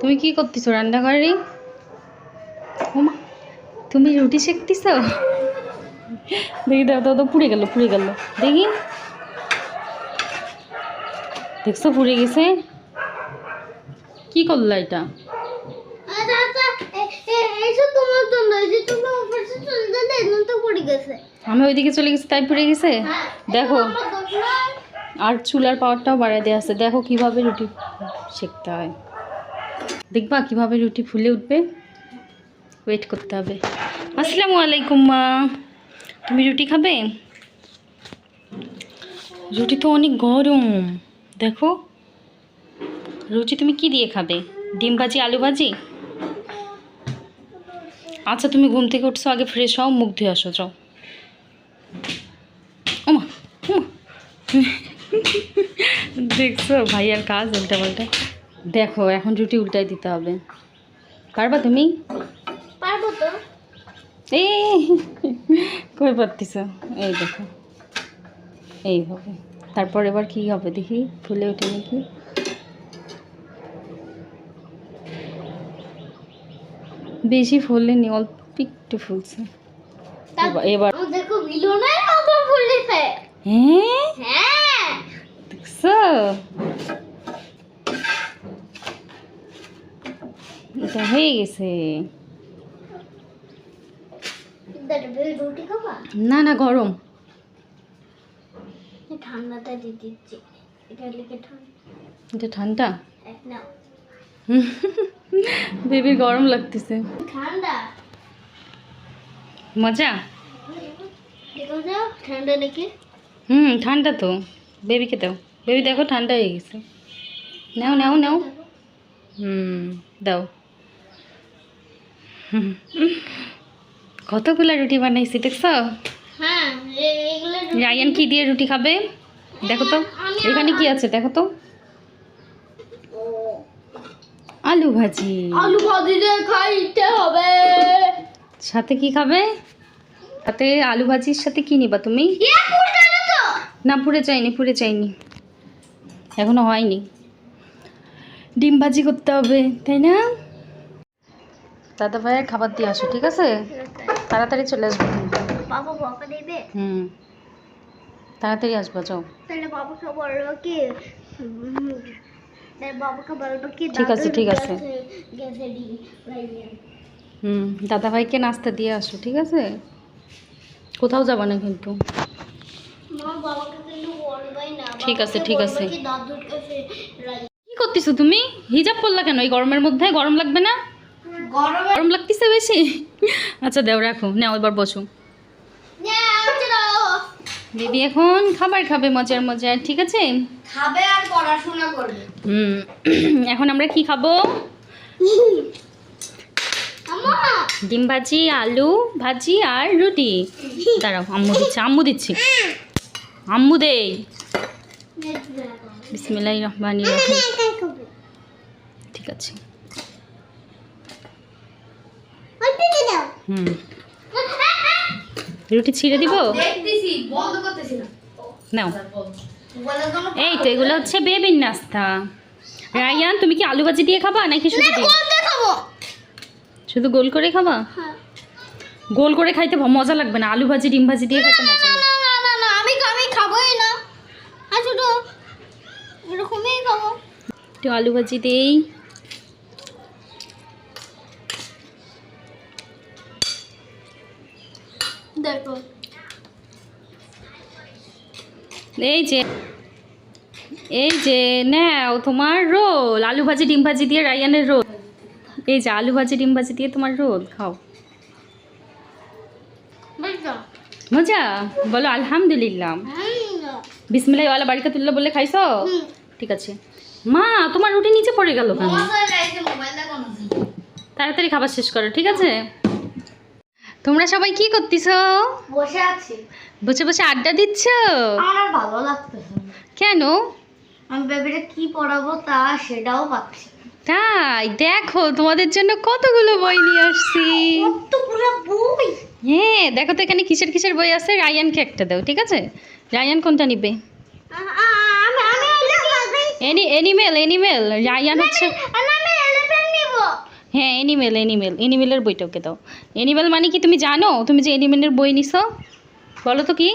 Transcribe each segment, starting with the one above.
তুমি কি করতেছো? রান্নাঘরে? ওমা তুমি রুটি শেখতেছ দেখি দাও দাও দাও পুড়ে গেল পুড়ে গেল। দেখি। দেখছ পুড়ে গেছে? কি করলা এটা? আচ্ছা আচ্ছা তো আমি ওইদিকে চলে গেছি তাই পুড়ে গেছে? হ্যাঁ দেখো। আর চুলার পাওয়ারটাও বাড়ায় দেওয়া আছে। দেখো কীভাবে রুটি সেকতে হয়। দেখবা কীভাবে রুটি ফুলে উঠবে? ওয়েট করতে হবে। আসসালামু আলাইকুম, মা। তুমি রুটি খাবে? রুটি তো অনেক গরম। দেখো, রুটি তুমি কি দিয়ে খাবে? ডিম ভাজি, আলু ভাজি? আচ্ছা তুমি ঘুম থেকে উঠছো, আগে ফ্রেশ হও, মুখ ধুয়ে আসো, যাও। দেখছ, ভাইয়ার কাজ উল্টা পাল্টা দেখো এখন রুটি উল্টাই দিতে হবে। পারবা তুমি? পারব তো। এই কই পারতিস এই দেখো। এইভাবে তারপর এবার কি হবে দেখি? ফুলে ওঠে নাকি? বেশি ফুলেনি অল্প একটু ফুলছে। এবার- দেখো বিলনের মতো ফুলেছে হ্যাঁ? হ্যাঁ। দেখছ? এটা হয়ে গেছে। না না গরম। ঠান্ডাটা দিয়ে দিচ্ছি। এটা ঠান্ডা। এটা ঠান্ডা? বেবির গরম লাগতেছে। ঠান্ডা? মজা? ঠান্ডা নাকি? হুম ঠান্ডা তো। বেবিকে দাও। বেবি দেখো ঠান্ডা হয়ে গেছে। নাও নাও নাও। হুম দাও। কতগুলা রুটি বানাইছি দেখছ? হ্যাঁ রায়ান কি দিয়ে রুটি খাবে? দেখো তো এখানে কি আছে দেখো তো। আলু ভাজি। আলু ভাজি দিয়ে খাইতে হবে। সাথে কি খাবে? সাথে আলু ভাজির সাথে কি নিবা তুমি? না পুড়ে চাইনি পুড়ে চাইনি এখনও হয়নি। ডিম ভাজি করতে হবে তাই না? দাদা ভাইয়ের খাবার দিয়ে আসো ঠিক আছে? তাড়াতাড়ি চলে আসব কিন্তু বাবা বকা দেবে? হুম। তাড়াতাড়ি আসব যাও। তাহলে বাবাকে বলব কি বাবাকে বলব কি ঠিক আছে, ঠিক আছে। হুম দাদা ভাইকে নাস্তা দিয়ে আসো ঠিক আছে? কোথাও যাবা না কিন্তু। ঠিক আছে, ঠিক আছে। কি করতেছো তুমি? হিজাব পরলা কেন? এই গরমের মধ্যে গরম লাগবে না? গরমে গরম লাগতেছে বেশি? আচ্ছা দেও রাখো। নাও এবার বসো। দিদি এখন খাবার খাবে মজার মজার ঠিক আছে? খাবে আর পড়াশোনা করবে। হুম এখন আমরা কি খাব? ডিম ভাজি আলু ভাজি আর রুটি। দাঁড়াও আম্মু দিচ্ছে আম্মু দিচ্ছি। আম্মু দে। বিসমিল্লাহ রহমান রহিম। ঠিক আছে। হুম। রুটি ছিঁড়ে দিব? নাও। এই তো এগুলো হচ্ছে বেবির নাস্তা। রায়ান তুমি কি আলু ভাজি দিয়ে খাবা নাকি শুধু? শুধু গোল করে খাবা? হ্যাঁ। গোল করে খাইতে মজা লাগবে না আলু ভাজি ডিম ভাজি দিয়ে খাইতে মজা লাগবে না না না না আমি আমি খাবোই না। আর শুধু একটু আলু ভাজি দেই। দেখো। এই যে এই যে নাও তোমার রোল। আলু ভাজি ডিম ভাজি দিয়ে রায়ানের রোল। এই যে আলু ভাজি ডিম ভাজি দিয়ে তোমার রোল খাও। মজা। বলো আলহামদুলিল্লাহ। বিসমিল্লাহ ওয়ালা বাড়িতে তুললে বলে খাইছো? ঠিক আছে। মা তোমার রুটি নিচে পড়ে গেল কেন? তাড়াতাড়ি খাবার শেষ করো ঠিক আছে? তোমরা সবাই কি করতেছো? বসে আছি। বসে বসে আড্ডা দিচ্ছ? আমার ভালো লাগতেছে কেন? আমি বেবিটা কি পড়াবো তা সেটাও পাচ্ছি তাই দেখো তোমাদের জন্য কতগুলো বই নিয়ে আসছি। কতগুলো বই? হ্যাঁ দেখো তো এখানে কিসের কিসের বই আছে? রায়ানকে একটা দাও ঠিক আছে? রায়ান কোনটা নিবে? এনি এনিমেল এনিমেল রায়ান হচ্ছে আমি এলিফ্যান্ট হ্যাঁ এনিমেল এনিমেল এনিমেলের বইটা ওকে দাও। এনিমেল মানে কি তুমি জানো? তুমি যে এনিমেলের বই নিছো? বলো তো কি?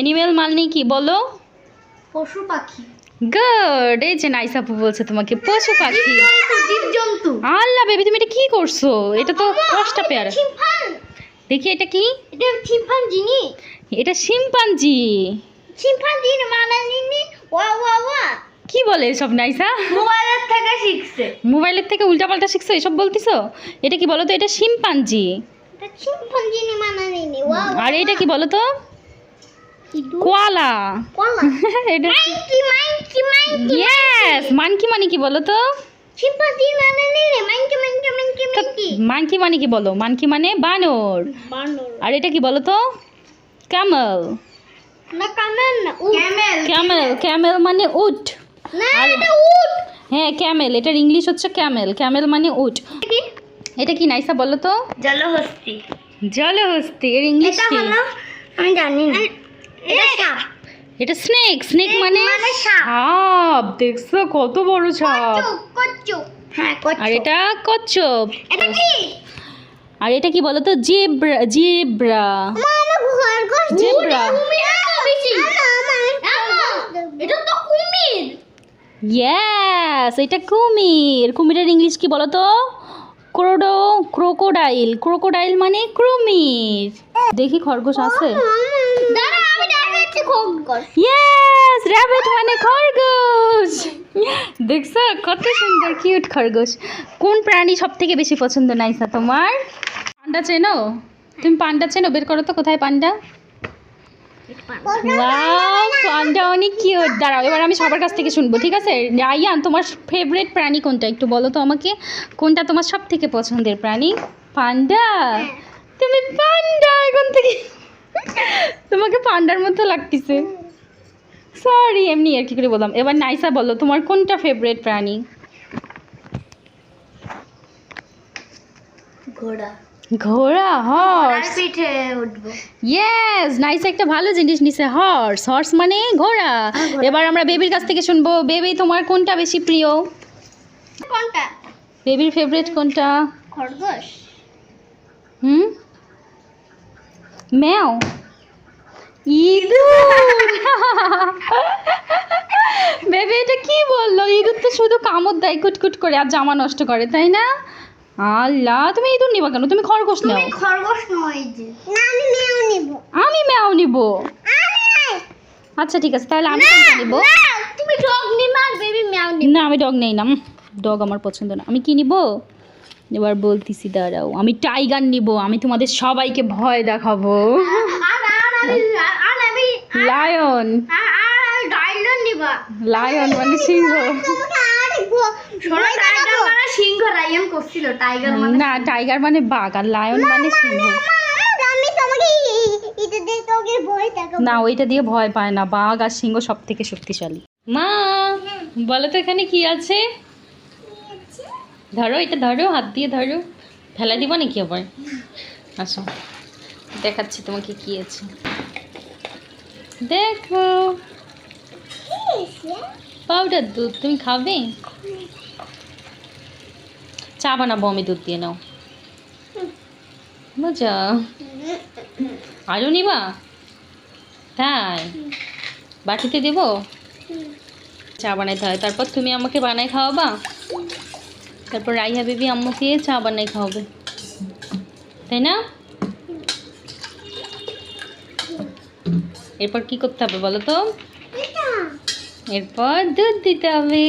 এনিমেল মানে কি বলো? পশু পাখি। গুড এই যে নাইসাপু বলছে তোমাকে পশু পাখি। জীব জন্তু। আল্লাহ বেবি তুমি এটা কি করছ? এটা তো কষ্ট পেয়ারা। দেখি এটা কি? এটা চিম্পান জিনি এটা শিম্পাঞ্জি চিম্পান জিনি মানে নিনি ওয়া ওয়া ওয়া। কি বলে সব নাইসা? মোবাইলের থেকে শিখছে। মোবাইলের থেকে উল্টাপাল্টা শিখছো? এসব বলতিছো? এটা কি বলো তো? এটা শিম্পাঞ্জি। আর এটা কি বলো তো? কোয়ালা। এটা ইয়েস মানকি মানে কি বলো তো? মানে মানকি মানে কি বলো? মানকি মানে বানর। আর এটা কি বলো তো? ক্যামেল। না ক্যামেল ক্যামেল মানে উট। আর- হ্যাঁ ক্যামেল এটার ইংলিশ হচ্ছে ক্যামেল ক্যামেল মানে উট। এটা কি? নাইসা বলো তো? জলহস্তি। জলহস্তি এর ইংলিশ কি? আমি জানি না। এটা সাপ। এটা স্নেক স্নেক মানে মানে সাপ। দেখছ কত বড় সাপ। হ্যাঁ আর এটা কচ্ছপ। কি? আর এটা কি বলো তো? Zebra zebra. বেশি এটা তো কুমির। ইয়েস এটা কুমির। কুমিরের ইংলিশ কি বলো তো ক্রোডো ক্রোকোডাইল ক্রোকোডাইল মানে কুমির। দেখি খরগোশ আছে? ইয়েস র্যাবিট মানে খরগোশ। দেখছ? কত সুন্দর কিউট খরগোশ। কোন প্রাণী সব থেকে বেশি পছন্দ নাইসা তোমার? পান্ডা চেনো? তুমি পান্ডা চেনো? বের করো তো কোথায় পান্ডা? ওয়াও পান্ডা অনেক কিউট দাঁড়াও, এবার আমি সবার কাছ থেকে শুনব, ঠিক আছে? আইয়ান তোমার ফেভারিট প্রাণী কোনটা? একটু বলো তো আমাকে, কোনটা তোমার সব থেকে পছন্দের প্রাণী? পান্ডা? তুমি পান্ডা এখন থেকে। তোমাকে পান্ডার মতো লাগতেছে। সরি এমনি আর কি করে বললাম। এবার নাইসা বলো, তোমার কোনটা ফেভারিট প্রাণী? ঘোড়া। ঘোড়া হর্স পিঠে উঠবো। ইয়েস নাইস একটা ভালো জিনিস নিছে হর্স হর্স মানে ঘোড়া। এবার আমরা বেবির কাছ থেকে শুনব। বেবি তোমার কোনটা বেশি প্রিয়? কোনটা? বেবির ফেভারিট কোনটা? খরগোশ। হুম? ম্যাও। ইঁদুর! বেবি এটা কি বলল? ইঁদুর তো শুধু কামড় দেয় কুটকুট করে আর জামা নষ্ট করে তাই না? আল্লাহ তুমি ইঁদুর নিবা কেন? তুমি খরগোশ নাও। খরগোশ নয় যে। আমি মেও নিব। আমি ম্যাও নিব? আচ্ছা ঠিক আছে তাহলে আমি কোনটা নিব। তুমি ডগ নিবা আর বেবি মেও নিবা। না আমি ডগ নেই না। ডগ আমার পছন্দ না। আমি কি নিব? এবার বলতেছি দাঁড়াও আমি টাইগার নিব। আমি তোমাদের সবাইকে ভয় দেখাবো। আর আর আমি আর আমি লায়ন লায়ন মানে সিংহ তোমাকে আর শোনো টাইগার মানে সিংহ রায়ন করছিল টাইগার না টাইগার মানে বাঘ আর লায়ন মানে সিংহ। না ওইটা দিয়ে ভয় পায় না বাঘ আর সিংহ সব থেকে শক্তিশালী। মা বলো তো এখানে কি আছে? ধরো এটা ধরো হাত দিয়ে ধরো। ফেলা দিব নাকি আবার? আসো দেখাচ্ছি তোমাকে কি আছে। দেখো। পাউডার দুধ তুমি খাবে? চা বানাবো আমি দুধ দিয়ে নাও। মজা। আরও নিবা? তাই? বাটিতে দেবো? চা বানাইতে হয় তারপর তুমি আমাকে বানাই খাওয়াবা? তারপর রাইহা বেবি আম্মুকে চা বানাই খাওয়াবে। তাই না? এরপর কি করতে হবে বলো তো? এরপর দুধ দিতে হবে।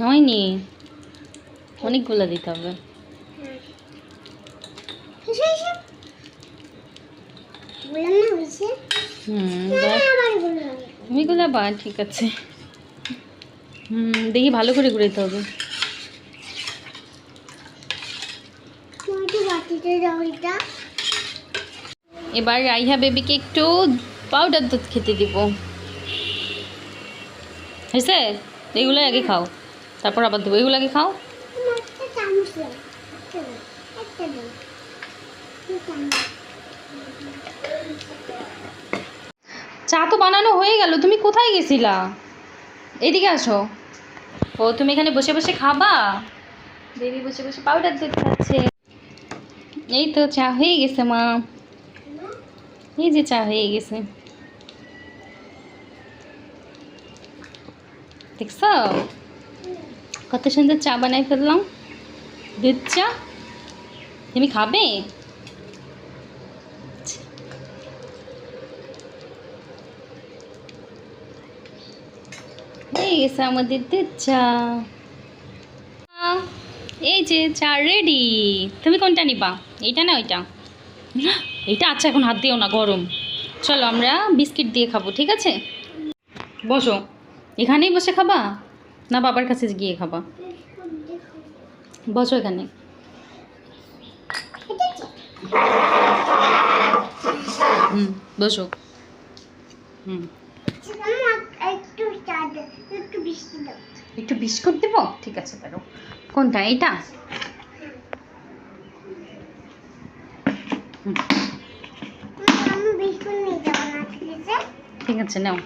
হয়নি। অনেকগুলো দিতে হবে। তুমি গোলাবা ঠিক আছে। হুম দেখি ভালো করে ঘুরাইতে হবে। এবার রাইহা বেবিকে একটু পাউডার দুধ খেতে দিব। হয়েছে? এগুলো আগে খাও। তারপর আবার দেবো। এগুলো আগে খাও। চা তো বানানো হয়ে গেল। তুমি কোথায় গেছিলা? এদিকে আসো। ও, তুমি এখানে বসে বসে খাবা? বেবি বসে বসে পাউডার দুধ খাচ্ছে এই তো চা হয়ে গেছে, মা। এই যে চা হয়ে গেছে। দেখছ কত সুন্দর চা বানাই ফেললাম। দুধ চা? তুমি খাবে? গেছে আমাদের দুধ চা। এই যে চা রেডি তুমি কোনটা নিবা? এইটা না ওইটা? এইটা আচ্ছা এখন হাত দিও না, গরম। চলো আমরা বিস্কিট দিয়ে খাব, ঠিক আছে? বসো। এখানেই বসে খাবা? না বাবার কাছে গিয়ে খাবা? বসো এখানে। হুম বসো। হুম। একটু বিস্কুট দেবো? ঠিক আছে পারো কোনটা? আছে? ঠিক আছে নাও।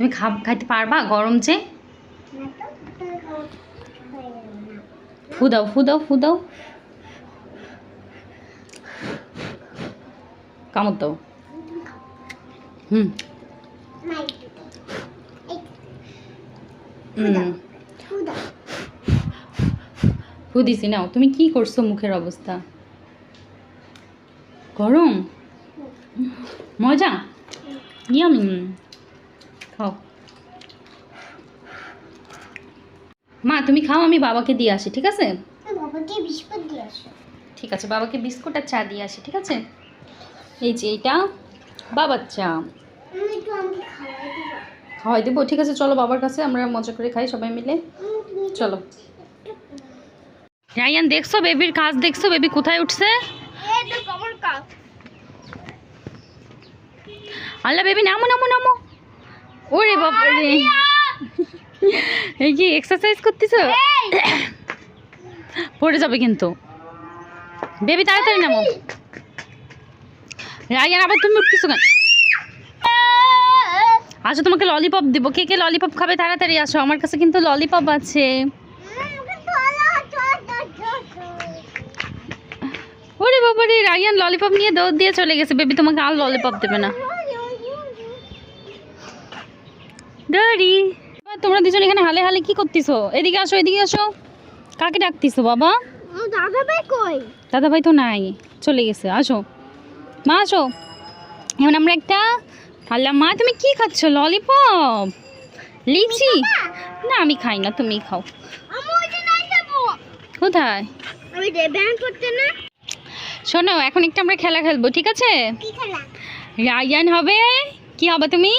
তুমি খাব খাইতে পারবা? গরম যে? না তো তুমি খাও হয়ে যাবে না ফু দাও ফু দাও ফু দাও। কামড় দাও। হুম। ফু দিছি নাও। তুমি কি করছ মুখের অবস্থা? গরম? মজা? ইয়াম। খাও। মা তুমি খাও আমি বাবাকে দিয়ে আসি ঠিক আছে? বাবাকে বিস্কুট দিয়ে আসো। ঠিক আছে বাবাকে বিস্কুট আর চা দিয়ে আসি ঠিক আছে? এই যে এইটা বাবার চা। খাওয়াই দেবো। ঠিক আছে চলো বাবার কাছে আমরা মজা করে খাই সবাই মিলে। চলো। রায়ান দেখছ বেবির কাজ দেখছ বেবি কোথায় উঠছে? আল্লাহ বেবি নামো নামো নামো। ওরে বাবা রে এই কি এক্সারসাইজ করতেছ? পড়ে যাবে কিন্তু। বেবি তাড়াতাড়ি নামো। রায়ান আবার তুমি উঠতেছো কেন? আচ্ছা তোমাকে ললিপপ দিব। কে কে ললিপপ খাবে তাড়াতাড়ি আসো। আমার কাছে কিন্তু ললিপপ আছে। ওরে বাবা রে রায়ান ললিপপ নিয়ে দৌড় দিয়ে চলে গেছে। বেবি তোমাকে আর ললিপপ দেবে না। ডরি তোমরা দুজন এখানে হালে হালে কি করতেছো? এদিকে আসো এদিকে আসো। কাকে ডাকতেছো বাবা? দাদা ভাই কই? দাদা ভাই তো নাই চলে গেছে আসো। মা আসো। এখন আমরা একটা আল্লাহ মা তুমি কি খাচ্ছ? ললিপপ? লিচি? না আমি খাই না তুমি খাও। কোথায়? শোনো এখন একটা আমরা খেলা খেলব ঠিক আছে? কি রায়ান হবে। কি হবে তুমি?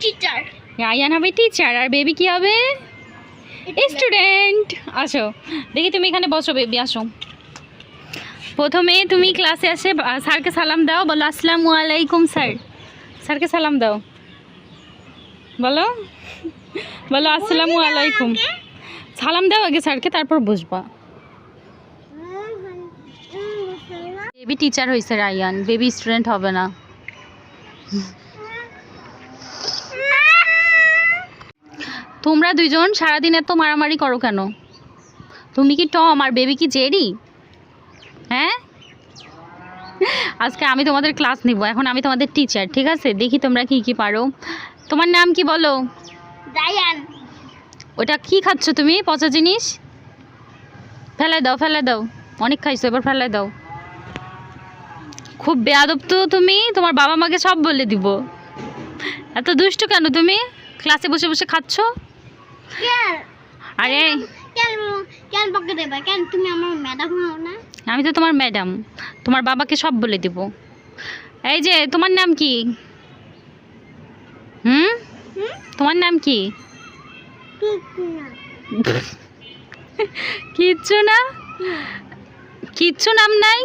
টিচার রায়ান হবে টিচার আর বেবি কি হবে? স্টুডেন্ট আসো দেখি তুমি এখানে বসো বেবি আসো। প্রথমে তুমি ক্লাসে আসে স্যারকে সালাম দাও বলো আসসালামু আলাইকুম স্যার। স্যারকে সালাম দাও। বলো বলো আসসালামু আলাইকুম। সালাম দাও আগে স্যারকে তারপর বসবা। বেবি টিচার হয়েছে রায়ান বেবি স্টুডেন্ট হবে না। তোমরা দুইজন সারাদিন এত মারামারি করো কেন? তুমি কি টম আর বেবি কি জেরি? হ্যাঁ? আজকে আমি তোমাদের ক্লাস নিব এখন আমি তোমাদের টিচার ঠিক আছে? দেখি তোমরা কি কি পারো। তোমার নাম কি বলো? ডায়ান ওটা কি খাচ্ছ তুমি পচা জিনিস? ফেলে দাও ফেলে দাও। অনেক খাইছো এবার ফেলে দাও। খুব বেয়াদব তো তুমি তোমার বাবা মাকে সব বলে দিব। এত দুষ্টু কেন তুমি? ক্লাসে বসে বসে খাচ্ছ? আরে। কেন? কেন? বকে দেবা? কেন তুমি আমার ম্যাডাম হও না? আমি তো তোমার ম্যাডাম তোমার বাবাকে সব বলে দিব। এই যে তোমার নাম কি? হুম? তোমার নাম কি? কি কিচ্ছু না? কিচ্ছু নাম নাই?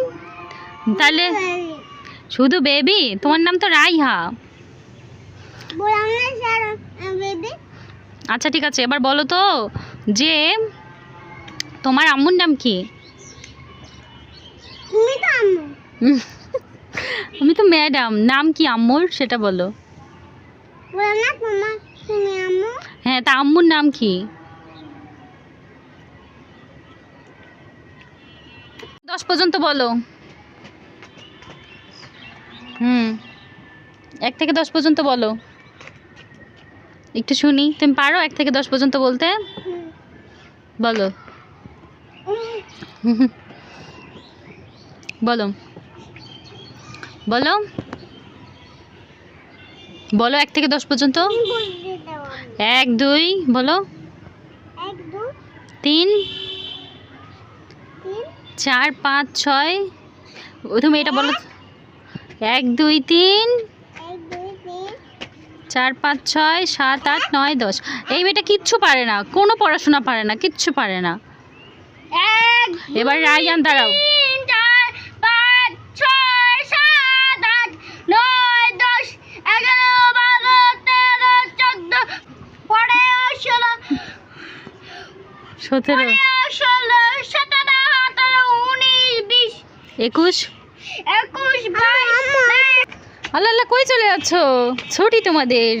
তাহলে শুধু বেবি তোমার নাম তো রাইহা। আচ্ছা ঠিক আছে। এবার বলো তো যে তোমার আম্মুর নাম কি? তুমি তো আমি তো ম্যাডাম নাম কি আম্মুর? সেটা বলো। হ্যাঁ তা আম্মুর নাম কি? দশ পর্যন্ত বলো। হুম এক থেকে দশ পর্যন্ত বলো। একটু শুনি। তুমি পারো এক থেকে দশ পর্যন্ত বলতে? বলো। বলো। বলো। বলো এক থেকে দশ পর্যন্ত? এক, দুই, বলো। তিন। চার, পাঁচ, ছয়। তুমি এটা বলো। এক, দুই, তিন। চার পাঁচ ছয় সাত আট নয় দশ। এই মেয়েটা কিচ্ছু পারে না কোনো পড়াশোনা পারে না কিচ্ছু পারে না। এবার রায়ান দাঁড়াও। সতেরো ষোলো সতেরো আঠারো উনিশ বিশ একুশ। একুশ আল্লাহ আল্লাহ কই চলে যাচ্ছ? ছুটি তোমাদের।